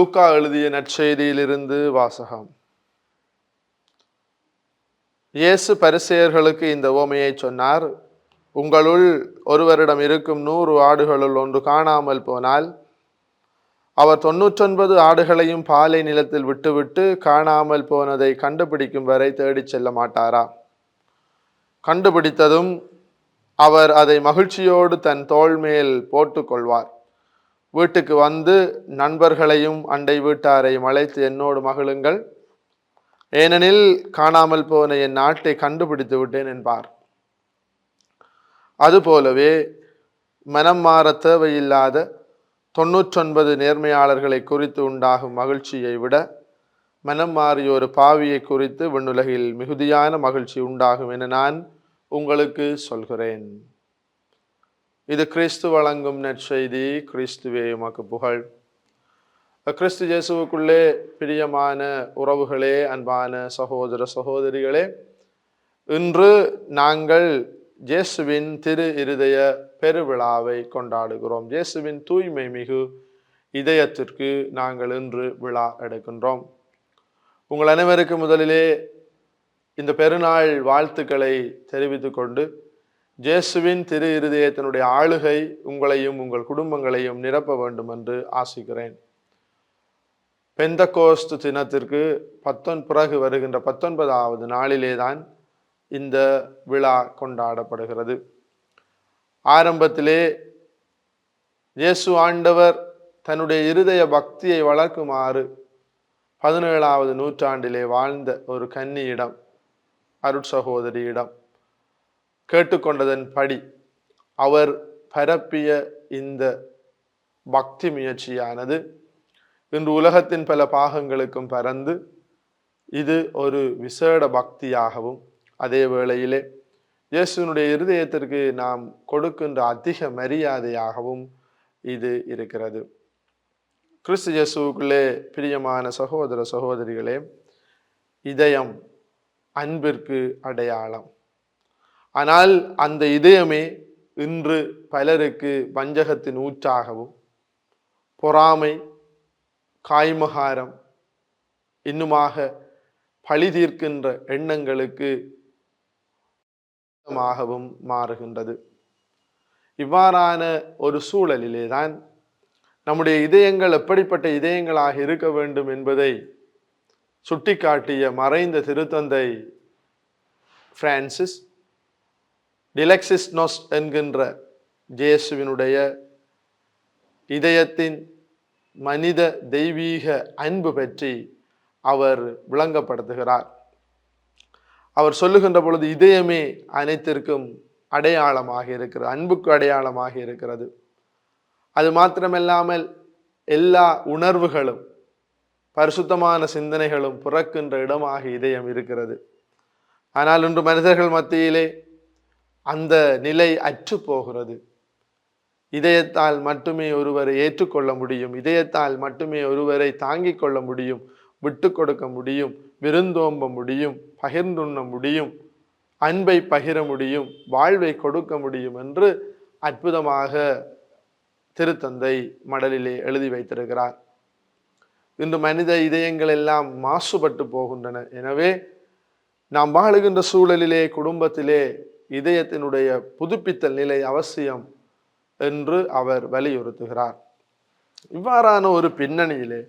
லூக்கா எழுதிய நற்செய்தியிலிருந்து வாசகம். இயேசு பரிசெயர்களுக்கு இந்த ஓமையை சொன்னார் உங்களுள் ஒருவரிடம் இருக்கும் நூறு ஆடுகளுள் ஒன்று காணாமல் போனால் அவர் தொன்னூற்றொன்பது ஆடுகளையும் பாலை நிலத்தில் விட்டுவிட்டு காணாமல் போனதை கண்டுபிடிக்கும் வரை தேடிச் செல்ல மாட்டாரா? கண்டுபிடித்ததும் அவர் அதை மகிழ்ச்சியோடு தன் தோள் மேல் போட்டுக்கொள்வார் வீட்டுக்கு வந்து நண்பர்களையும் அண்டை வீட்டாரையும் அழைத்து என்னோடு மகிழுங்கள். ஏனெனில் காணாமல் போன என் நாட்டை கண்டுபிடித்து விட்டேன் என்பார். அதுபோலவே மனம் மாற தேவையில்லாத தொன்னூற்றொன்பது நேர்மையாளர்களை குறித்து உண்டாகும் மகிழ்ச்சியை விட மனம் மாறிய ஒரு பாவியை குறித்து விண்ணுலகில் மிகுதியான மகிழ்ச்சி உண்டாகும் என நான் உங்களுக்கு சொல்கிறேன். இது கிறிஸ்து வழங்கும் நற்செய்தி கிறிஸ்துவே உமக்கு புகழ். கிறிஸ்து இயேசுவுக்குள்ளே பிரியமான உறவுகளே அன்பான சகோதர சகோதரிகளே இன்று நாங்கள் இயேசுவின் திரு இருதய பெருவிழாவை கொண்டாடுகிறோம். இயேசுவின் தூய்மை மிகு இதயத்திற்கு நாங்கள் இன்று விழா எடுக்கின்றோம். உங்கள் அனைவருக்கு முதலிலே இந்த பெருநாள் வாழ்த்துக்களை தெரிவித்துக்கொண்டு ஜேசுவின் திரு இருதயத்தினுடைய ஆளுகை உங்களையும் உங்கள் குடும்பங்களையும் நிரப்ப வேண்டும் என்று ஆசிக்கிறேன். பெந்தகோஸ்து தினத்திற்கு பத்தொன் பிறகு வருகின்ற பத்தொன்பதாவது நாளிலே தான் இந்த விழா கொண்டாடப்படுகிறது. ஆரம்பத்திலே இயேசு ஆண்டவர் தன்னுடைய இருதய பக்தியை வளர்க்குமாறு பதினேழாவது நூற்றாண்டிலே வாழ்ந்த ஒரு கன்னியிடம் அருட்சகோதரியிடம் கேட்டுக்கொண்டதன் படி அவர் பரப்பிய இந்த பக்தி முயற்சியானது இன்று உலகத்தின் பல பாகங்களுக்கும் பறந்து இது ஒரு விசேட பக்தியாகவும் அதே வேளையிலே இயேசுனுடைய இருதயத்திற்கு நாம் கொடுக்கின்ற அதிக மரியாதையாகவும் இது இருக்கிறது. கிறிஸ்து இயேசுக்குள்ளே பிரியமான சகோதர சகோதரிகளே இதயம் அன்பிற்கு அடையாளம். ஆனால் அந்த இதயமே இன்று பலருக்கு வஞ்சகத்தின் ஊற்றாகவும் பொறாமை காய்மகாரம் இன்னுமாக பழி தீர்க்கின்ற எண்ணங்களுக்கு ஆகவும் மாறுகின்றது. இவ்வாறான ஒரு சூழலிலே தான் நம்முடைய இதயங்கள் எப்படிப்பட்ட இதயங்களாக இருக்க வேண்டும் என்பதை சுட்டிக்காட்டிய மறைந்த திருத்தந்தை பிரான்சிஸ் டிலக்சிஸ்னோஸ் என்கின்ற ஜேசுவினுடைய இதயத்தின் மனித தெய்வீக அன்பு பற்றி அவர் விளங்கப்படுத்துகிறார். அவர் சொல்லுகின்ற பொழுது இதயமே அனைத்திற்கும் அடையாளமாக இருக்கிறது அன்புக்கு அடையாளமாக இருக்கிறது. அது மாத்திரமல்லாமல் எல்லா உணர்வுகளும் பரிசுத்தமான சிந்தனைகளும் பிறக்கின்ற இடமாக இதயம் இருக்கிறது. ஆனால் இன்று மனிதர்கள் மத்தியிலே அந்த நிலை அற்று போகிறது. இதயத்தால் மட்டுமே ஒருவரை ஏற்றுக்கொள்ள முடியும். இதயத்தால் மட்டுமே ஒருவரை தாங்கிக் கொள்ள முடியும். விட்டு கொடுக்க முடியும். விருந்தோம்ப முடியும். பகிர்ந்துண்ண முடியும். அன்பை பகிர முடியும். வாழ்வை கொடுக்க முடியும் என்று அற்புதமாக திருத்தந்தை மடலிலே எழுதி வைத்திருக்கிறார். இன்று மனித இதயங்கள் எல்லாம் மாசுபட்டு போகின்றன. எனவே நாம் வாழுகின்ற சூழலிலே குடும்பத்திலே இதயத்தினுடைய புதுப்பித்தல் நிலை அவசியம் என்று அவர் வலியுறுத்துகிறார். இவ்வாறான ஒரு பின்னணியிலே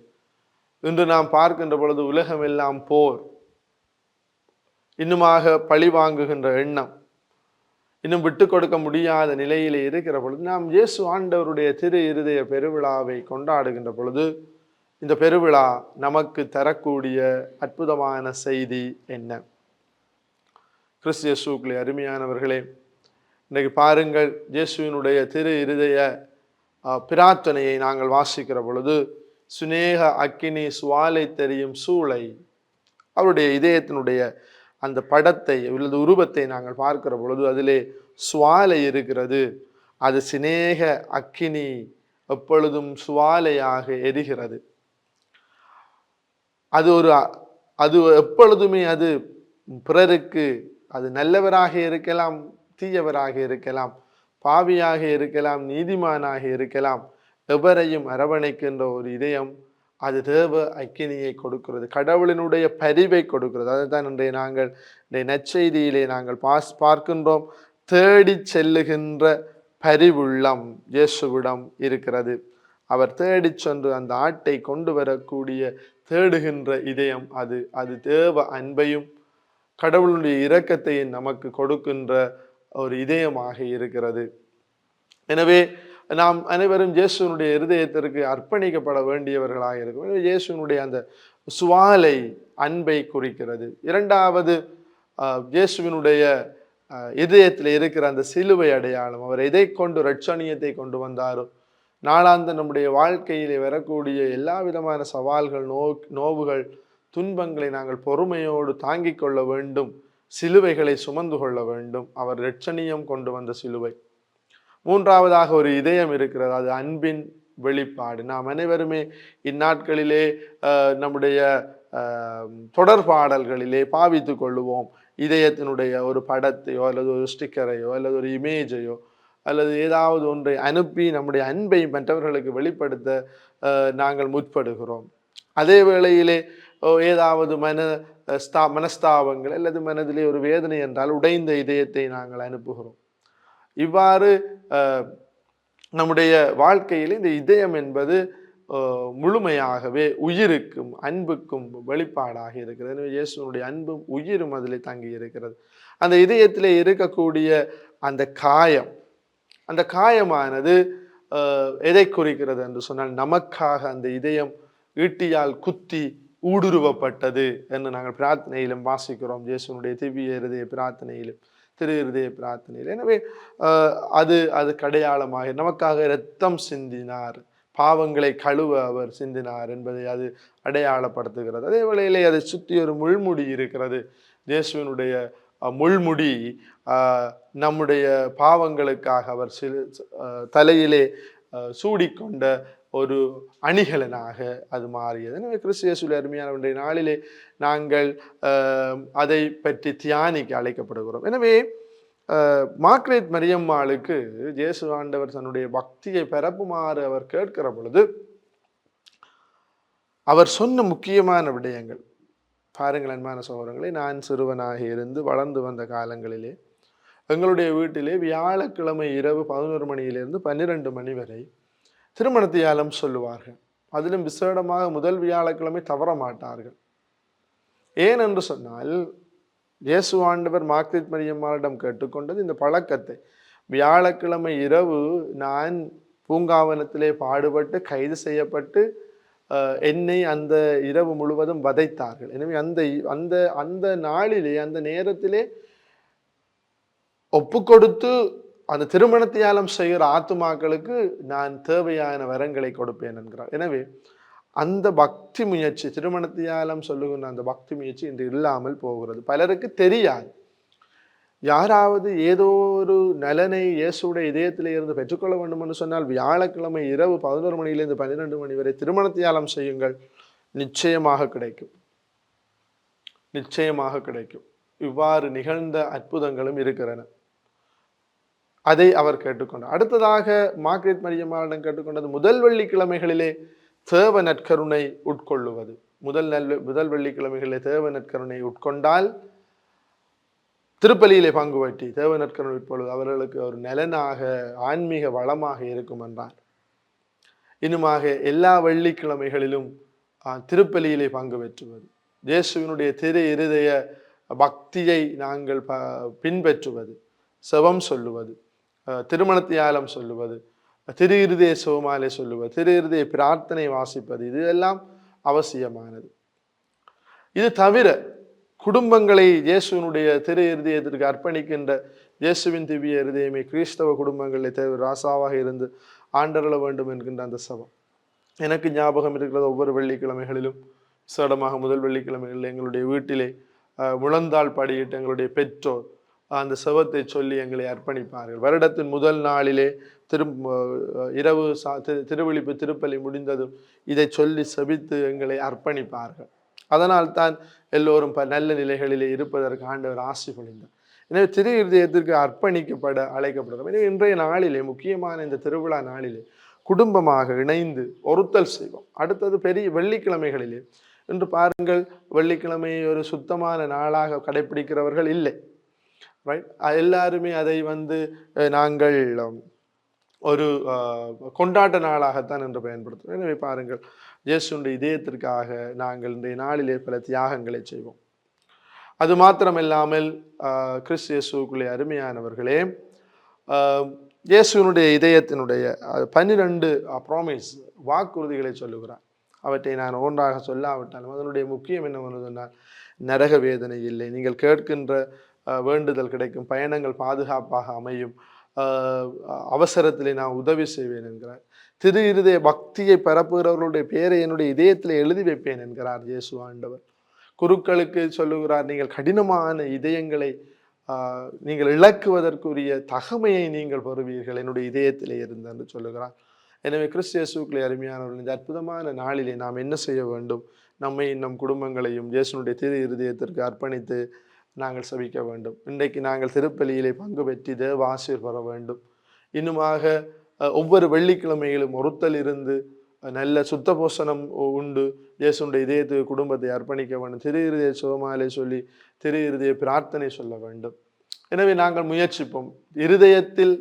இன்று நாம் பார்க்கின்ற பொழுது உலகமெல்லாம் போர். இன்னுமாக பழி வாங்குகின்ற எண்ணம். இன்னும் விட்டு கொடுக்க முடியாத நிலையிலே இருக்கிற பொழுது நாம் இயேசு ஆண்டவருடைய திரு இருதய பெருவிழாவை கொண்டாடுகின்ற பொழுது இந்த பெருவிழா நமக்கு தரக்கூடிய அற்புதமான செய்தி என்ன? கிறிஸ்து இயேசுக்களே அருமையானவர்களே இன்றைக்கு பாருங்கள் இயேசுவினுடைய திரு இருதய பிரார்த்தனையை நாங்கள் வாசிக்கிற பொழுது சுனேக அக்கினி சுவாலை தெரியும் சூளை அவருடைய இதயத்தினுடைய அந்த படத்தை அல்லது உருவத்தை நாங்கள் பார்க்கிற பொழுது அதிலே சுவாலை இருக்கிறது. அது சிநேக அக்கினி எப்பொழுதும் சுவாலையாக எரிகிறது. அது ஒரு அது எப்பொழுதுமே அது பிறருக்கு அது நல்லவராக இருக்கலாம் தீயவராக இருக்கலாம் பாவியாக இருக்கலாம் நீதிமானாக இருக்கலாம் எவரையும் அரவணைக்கின்ற ஒரு இதயம் அது தேவ அக்கினியை கொடுக்கிறது கடவுளினுடைய பரிவை கொடுக்கிறது. அதுதான் இன்றைய நாங்கள் இன்றைய நற்செய்தியிலே நாங்கள் பாஸ் பார்க்கின்றோம். தேடி செல்லுகின்ற பரிவுள்ளம் இயேசுவிடம் இருக்கிறது. அவர் தேடிச் சென்று அந்த ஆட்டை கொண்டு வரக்கூடிய தேடுகின்ற இதயம் அது அது தேவ அன்பையும் கடவுளுடைய இரக்கத்தை நமக்கு கொடுக்கின்ற ஒரு இதயமாக இருக்கிறது. எனவே நாம் அனைவரும் இயேசுனுடைய இருதயத்திற்கு அர்ப்பணிக்கப்பட வேண்டியவர்களாக இருக்கும். எனவே இயேசுனுடைய அந்த சுவாலை அன்பை குறிக்கிறது. இரண்டாவது இயேசுவினுடைய இதயத்தில் இருக்கிற அந்த சிலுவை அடையாளம். அவர் எதை கொண்டு ரட்சணியத்தை கொண்டு வந்தாரோ நாளாந்த நம்முடைய வாழ்க்கையிலே வரக்கூடிய எல்லா விதமான சவால்கள் நோ நோவுகள் துன்பங்களை நாங்கள் பொறுமையோடு தாங்கிக் கொள்ள வேண்டும். சிலுவைகளை சுமந்து கொள்ள வேண்டும். அவர் லட்சணியம் கொண்டு வந்த சிலுவை. மூன்றாவதாக ஒரு இதயம் இருக்கிறது. அது அன்பின் வெளிப்பாடு. நாம் அனைவருமே இந்நாட்களிலே நம்முடைய தொடர் தொடர்பாடல்களிலே பாவித்து கொள்ளுவோம். இதயத்தினுடைய ஒரு படத்தையோ அல்லது ஒரு ஸ்டிக்கரையோ அல்லது ஒரு இமேஜையோ அல்லது ஏதாவது ஒன்றை அனுப்பி நம்முடைய அன்பை மற்றவர்களுக்கு வெளிப்படுத்த நாங்கள் முற்படுகிறோம். அதே வேளையிலே ஏதாவது மன ஸ்தா மனஸ்தாபங்கள் அல்லது மனதிலே ஒரு வேதனை என்றால் உடைந்த இதயத்தை நாங்கள் அனுப்புகிறோம். இவ்வாறு நம்முடைய வாழ்க்கையில் இந்த இதயம் என்பது முழுமையாகவே உயிருக்கும் அன்புக்கும் வெளிப்பாடாக இருக்கிறது. எனவே இயேசுனுடைய அன்பும் உயிரும் அதில் தங்கி இருக்கிறது. அந்த இதயத்தில் இருக்கக்கூடிய அந்த காயம் அந்த காயமானது எதை குறிக்கிறது என்று சொன்னால் நமக்காக அந்த இதயம் ஈட்டியால் குத்தி ஊடுருவப்பட்டது என்று நாங்கள் பிரார்த்தனையிலும் வாசிக்கிறோம். இயேசுனுடைய திவ்ய இருதய பிரார்த்தனையிலும் திரு இருதய பிரார்த்தனையில் எனவே அது அது கடையாளமாக நமக்காக இரத்தம் சிந்தினார். பாவங்களை கழுவ அவர் சிந்தினார் என்பதை அது அடையாளப்படுத்துகிறது. அதே வேளையிலே அதை சுற்றி ஒரு முள்முடி இருக்கிறது. இயேசுவினுடைய முள்முடி நம்முடைய பாவங்களுக்காக அவர் சிறு தலையிலே சூடிக்கொண்ட ஒரு அணிகலனாக அது மாறியது. எனவே கிறிஸ்து இயேசுவில் அருமையான ஒன்றைய நாளிலே நாங்கள் அதை பற்றி தியானிக்க அழைக்கப்படுகிறோம். எனவே மார்க்ரேட் மரியம்மாளுக்கு ஜேசு ஆண்டவர் தன்னுடைய பக்தியை பரப்புமாறு அவர் கேட்கிற பொழுது அவர் சொன்ன முக்கியமான விடயங்கள். பாருங்கள் அன்பான சகோதரங்களே நான் சிறுவனாக இருந்து வளர்ந்து வந்த காலங்களிலே எங்களுடைய வீட்டிலே வியாழக்கிழமை இரவு பதினோரு மணியிலிருந்து பன்னிரெண்டு மணி வரை திருமணத்தையாலும் சொல்லுவார்கள். அதிலும் விசேடமாக முதல் வியாழக்கிழமை தவற மாட்டார்கள். ஏன் என்று சொன்னால் இயேசு ஆண்டவர் மார்க்ரித் மரியம்மாளிடம் கேட்டுக்கொண்டது இந்த பழக்கத்தை. வியாழக்கிழமை இரவு நான் பூங்காவனத்திலே பாடுபட்டு கைது செய்யப்பட்டு என்னை அந்த இரவு முழுவதும் வதைத்தார்கள். எனவே அந்த அந்த அந்த நாளிலே அந்த நேரத்திலே ஒப்பு கொடுத்து அந்த திருமணத்தியாலம் செய்கிற ஆத்துமாக்களுக்கு நான் தேவையான வரங்களை கொடுப்பேன் என்கிறார். எனவே அந்த பக்தி முயற்சி திருமணத்தியாலம் சொல்லுகின்ற அந்த பக்தி முயற்சி இன்று இல்லாமல் போகிறது. பலருக்கு தெரியாது. யாராவது ஏதோ ஒரு நலனை இயேசுடைய இதயத்தில் இருந்து பெற்றுக்கொள்ள வேண்டும் என்று சொன்னால் வியாழக்கிழமை இரவு பதினோரு மணியிலிருந்து பன்னிரெண்டு மணி வரை திருமணத்தியாலம் செய்யுங்கள். நிச்சயமாக கிடைக்கும். நிச்சயமாக கிடைக்கும். இவ்வாறு நிகழ்ந்த அற்புதங்களும் இருக்கிறன அதை அவர் கேட்டுக்கொண்டார். அடுத்ததாக மார்க்ரெட் மரியம்மாளிடம் கேட்டுக்கொண்டது முதல் வெள்ளிக்கிழமைகளிலே தேவ நற்கருணை உட்கொள்ளுவது. முதல் நல் முதல் வெள்ளிக்கிழமைகளிலே தேவ நற்கருணை உட்கொண்டால் திருப்பலியிலே பங்கு பற்றி தேவ நற்கருணை உட்கொள்வது அவர்களுக்கு ஒரு நலனாக ஆன்மீக வளமாக இருக்கும் என்றார். இன்னுமாக எல்லா வெள்ளிக்கிழமைகளிலும் திருப்பலியிலே பங்கு பெற்றுவது. இயேசுவினுடைய திரு இருதய பக்தியை நாங்கள் ப பின்பற்றுவது செவம் சொல்லுவது. திருமணத்தியாலம் சொல்லுவது திரு இருதய சிவமாலை சொல்லுவது திரு இருதய பிரார்த்தனை வாசிப்பது இது எல்லாம் அவசியமானது. இது தவிர குடும்பங்களை இயேசுவினுடைய திரு இருதயத்திற்கு அர்ப்பணிக்கின்ற இயேசுவின் திவ்ய இருதயமே கிறிஸ்தவ குடும்பங்களில் தேவை ராசாவாக இருந்து ஆண்டரள வேண்டும் என்கின்ற அந்த சபம். எனக்கு ஞாபகம் இருக்கிறது ஒவ்வொரு வெள்ளிக்கிழமைகளிலும் சடமாக முதல் வெள்ளிக்கிழமைகளில் எங்களுடைய வீட்டிலே முழந்தாள் படியிட்டு எங்களுடைய பெற்றோர் அந்த செவத்தை சொல்லி எங்களை அர்ப்பணிப்பார்கள். வருடத்தின் முதல் நாளிலே திரு இரவு சா திரு திருவிழிப்பு திருப்பலி முடிந்ததும் இதை சொல்லி செபித்து எங்களை அர்ப்பணிப்பார்கள். அதனால் தான் எல்லோரும் ப நல்ல நிலைகளிலே இருப்பதற்கு ஆண்டவர் ஆசி பொழிந்தார் எனவே திரு இருதயத்திற்கு அர்ப்பணிக்கப்பட அழைக்கப்படுகிறோம் எனவே இன்றைய நாளிலே முக்கியமான இந்த திருவிழா நாளிலே குடும்பமாக இணைந்து ஒருத்தல் செய்வோம். அடுத்தது பெரிய வெள்ளிக்கிழமைகளிலே. இன்று பாருங்கள் வெள்ளிக்கிழமையை ஒரு சுத்தமான நாளாக கடைபிடிக்கிறவர்கள் இல்லை. ரைட் எல்லாருமே அதை வந்து நாங்கள் ஒரு கொண்டாட்ட நாளாகத்தான் என்று பயன்படுத்துவோம் எனவே பாருங்கள் இயேசுடைய இதயத்திற்காக நாங்கள் இன்றைய நாளிலே பல தியாகங்களை செய்வோம். அது மாத்திரமில்லாமல் ஆஹ், கிறிஸ்து இயேசுக்குள்ளே அருமையானவர்களே இயேசுனுடைய இதயத்தினுடைய பன்னிரெண்டு பன்னிரண்டு ப்ராமிஸ் வாக்குறுதிகளை சொல்லுகிறார். அவற்றை நான் ஒன்றாக சொல்லாவிட்டாலும் அதனுடைய முக்கியம் என்னவென்று சொன்னால் நரக வேதனை இல்லை. நீங்கள் கேட்கின்ற வேண்டுதல் கிடைக்கும் பயணங்கள் பாதுகாப்பாக அமையும். அவசரத்தில் அவசரத்திலே நான் உதவி செய்வேன் என்கிறார். திரு இருதய பக்தியை பரப்புகிறவர்களுடைய பெயரை என்னுடைய இதயத்தில் எழுதி வைப்பேன் என்கிறார் இயேசு ஆண்டவர். குருக்களுக்கு சொல்லுகிறார் நீங்கள் கடினமான இதயங்களை நீங்கள் இழக்குவதற்குரிய தகமையை நீங்கள் பெறுவீர்கள். என்னுடைய இதயத்திலே இருந்து என்று சொல்லுகிறார். எனவே கிறிஸ்தியேசுக்களை அருமையானவர்கள் இந்த அற்புதமான நாளிலே நாம் என்ன செய்ய வேண்டும்? நம்மை நம் குடும்பங்களையும் இயேசுனுடைய திரு இருதயத்திற்கு அர்ப்பணித்து நாங்கள் சபிக்க வேண்டும். இன்றைக்கு நாங்கள் திருப்பலியிலே பங்கு பெற்றி தேவ ஆசீர் பெற வேண்டும். இன்னுமாக ஒவ்வொரு வெள்ளிக்கிழமையிலும் ஒருத்தல் இருந்து நல்ல சுத்த போஷணம் உ- உண்டு. இயேசுடைய இதயத்துக்கு குடும்பத்தை அர்ப்பணிக்க வேண்டும். திரு இருதய சுகமாலே சொல்லி திரு இருதய பிரார்த்தனை சொல்ல வேண்டும். எனவே நாங்கள் முயற்சிப்போம். இருதயத்தில்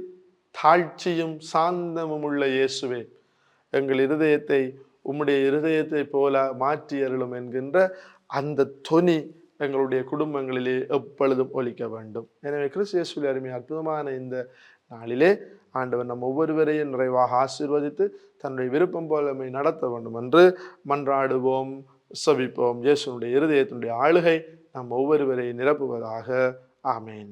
தாழ்ச்சியும் சாந்தமும் உள்ள இயேசுவே எங்கள் இருதயத்தை உம்முடைய இருதயத்தை போல மாற்றி அருளும் என்கின்ற அந்த தொனி எங்களுடைய குடும்பங்களிலே எப்பொழுதும் ஒலிக்க வேண்டும். எனவே கிறிஸ்து அருமை அற்புதமான இந்த நாளிலே ஆண்டவர் நம் ஒவ்வொருவரையும் நிறைவாக ஆசீர்வதித்து தன்னுடைய விருப்பம் போலமை நடத்த வேண்டும் என்று மன்றாடுவோம் சபிப்போம். இயேசுனுடைய இருதயத்தினுடைய ஆளுகை நம் ஒவ்வொருவரையும் நிரப்புவதாக. ஆமேன்.